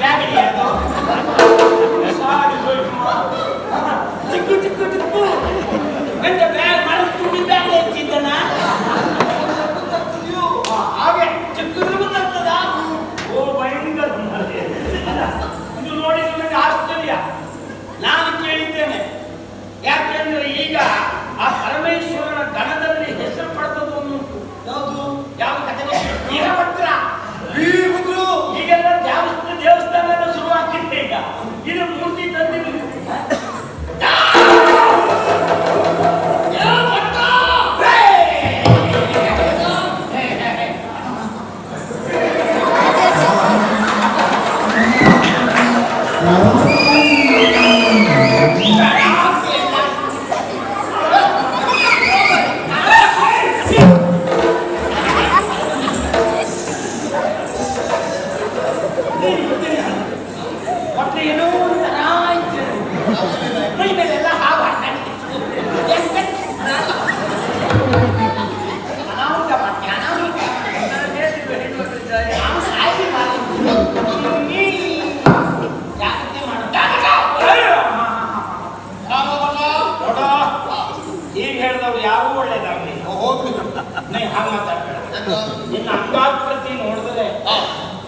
gravity. ನಾನು ಮಾತಾಡ್ತೇನೆ ನಿನ್ನ ಅಂಗಾಕೃತಿ ನೋಡಿದ್ರೆ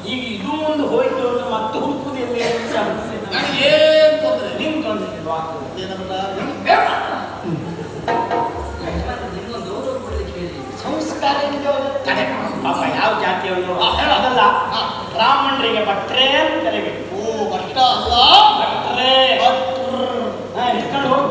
ಈಗ ಇದು ಒಂದು ಹೋಯ್ತು ಅಂದ್ರೆ ಮತ್ತೆ ಹುಡುಕುದಿಲ್ಲ ಎಲ್ಲೇ ಅಂತ ಅನಿಸ್ತದೆ ನನಗೇನು ತೊಂದರೆ? ನಿಮ್ ತೊಂದರೆ ಇಲ್ವಾ ಸಂಸ್ಕಾರ ಅಮ್ಮ ಯಾವ ಜಾತಿಯವನು ಅದಲ್ಲ. ಬ್ರಾಹ್ಮಣರಿಗೆ ಭಟ್ರೆ ಅಂತ ಕರಿಬೇಕು. ಓ ಅಲ್ಲ ಭಟ್ರೆ. ಭಟ್ರ. ಇಟ್ಕೊಂಡು ಹೋಗಿ.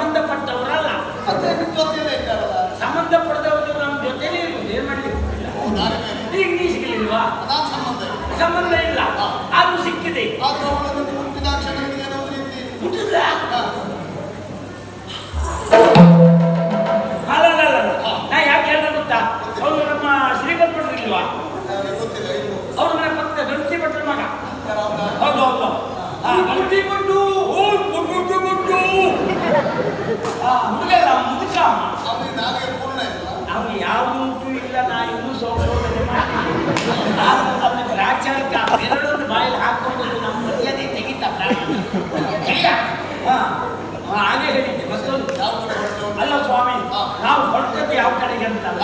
ಹುಡುಗಲ್ಲ ಮುದುಕ ಅವ್ನು ಯಾವುದೂ ಇಲ್ಲ ನಾ ಇನ್ನೂ ಸಂಶೋಧನೆ ಮಾಡ್ತೀನಿ. ರಾಜ್ಯಕ್ಕೆ ಬೆರಳನ್ನು ಬಾಯಲ್ಲಿ ಹಾಕೊಂಡು ನಮ್ಮ ಮರ್ಯಾದೆ ತೆಗಿತಲ್ಲ ಹಾಗೆ ಹೇಳಿದ್ದೆ ಮತ್ತೊಂದು. ಅಲ್ಲ ಸ್ವಾಮಿ ನಾವು ಹೊರಟದ್ದು ಯಾವ ಕಡೆಗೆ ಅಂತಲ್ಲ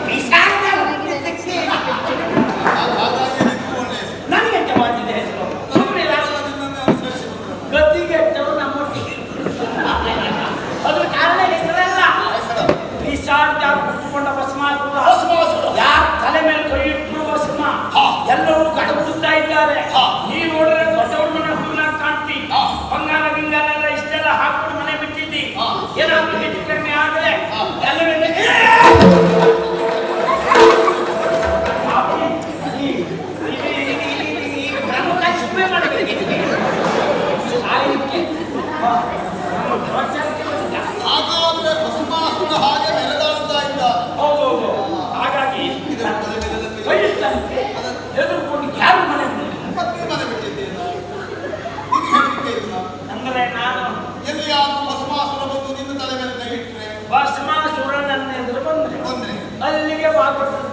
agua, eso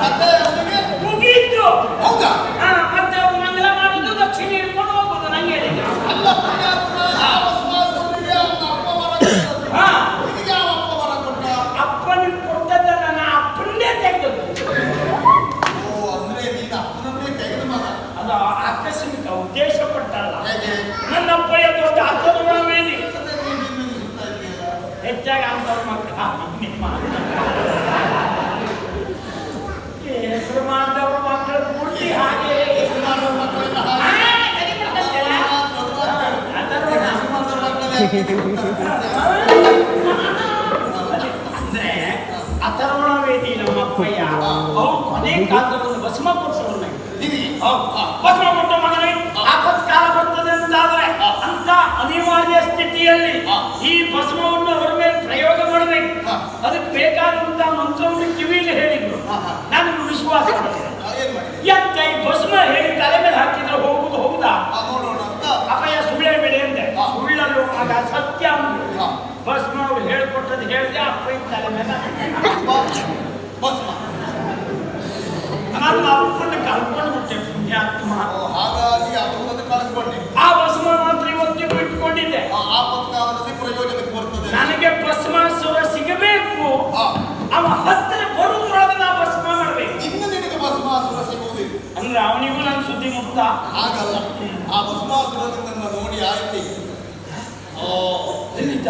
¿Hasta Un poquito. ಹೆಚ್ಚಾಗಿ ಅಂಥವ್ರ ಮಕ್ಕಳ ನಿಮ್ಮ ಹೆಸರು ಮಾಡಿದವ್ರ ಮಕ್ಕಳ ಕೂಡಿ ಹಾಗೆ ಅಂದ್ರೆ ಅಥರ್ವಣ ವೇದಿ ನಮ್ಮ ಅಪ್ಪಯ್ಯ ಅವ್ರು ಕೊನೆ ಕಾಲದಲ್ಲಿ ಒಂದು ಭಸ್ಮ ಪುರುಷವನ್ನ ಭಸ್ಮ ಪುಟ್ಟ ಮಗನೇ ಆಪತ್ಕಾಲ ಬರ್ತದೆ ಅಂತಾದ್ರೆ ಅಂತ ಅನಿವಾರ್ಯ ಸ್ಥಿತಿಯಲ್ಲಿ ಈ ಮಂತ್ರವನ್ನು ಕಿವಿಯಲ್ಲಿ ಹೇಳಿದ್ರು. ನಾನು ವಿಶ್ವಾಸ ಎಂತ ಈ ಭಸ್ಮ ಹೇಳಿ ತಲೆ ಮೇಲೆ ಹಾಕಿದ್ರೆ ಹೋಗುದು ಹೌದಾ? ಅಪಾಯ ಸುಳ್ಳೆ ಬೆಳೆ ಅಂದೆ ಸುಳ್ಳಲು ಆಗ ಸತ್ಯ ಭಸ್ಮ ಅವ್ರು ಹೇಳ್ಕೊಟ್ಟದ್ದು ಹೇಳಿದೆ ಅಪ್ಪಯ್ಯ ತಲೆ ಮೇಲೆ ನನ್ನ ಅಪ್ಪನ ಕಲ್ಕೊಂಡು ಬಿಟ್ಟೆ ಪುಣ್ಯಾತ್ಮ. ಹಾಗಾಗಿ ಅಪ್ಪನ ಆ ಅವ ಹತ್ತಿರ ಬರುವುದರೊಳಗೆ ನಾವು ಭಸ್ಮ ಮಾಡಬೇಕು. ಇನ್ನು ನಿನಗೆ ಭಸ್ಮಾಸುರ ಸಿಗುವುದಿಲ್ಲ? ಅಂದ್ರೆ ಅವನಿಗೂ ನನ್ನ ಸುದ್ದಿ ಮುಕ್ತ. ಹಾಗಲ್ಲ. ಆ ಭಸ್ಮಾಸುರನನ್ನ ನೋಡಿ ಆಯ್ತು. ಓ ನಿಜ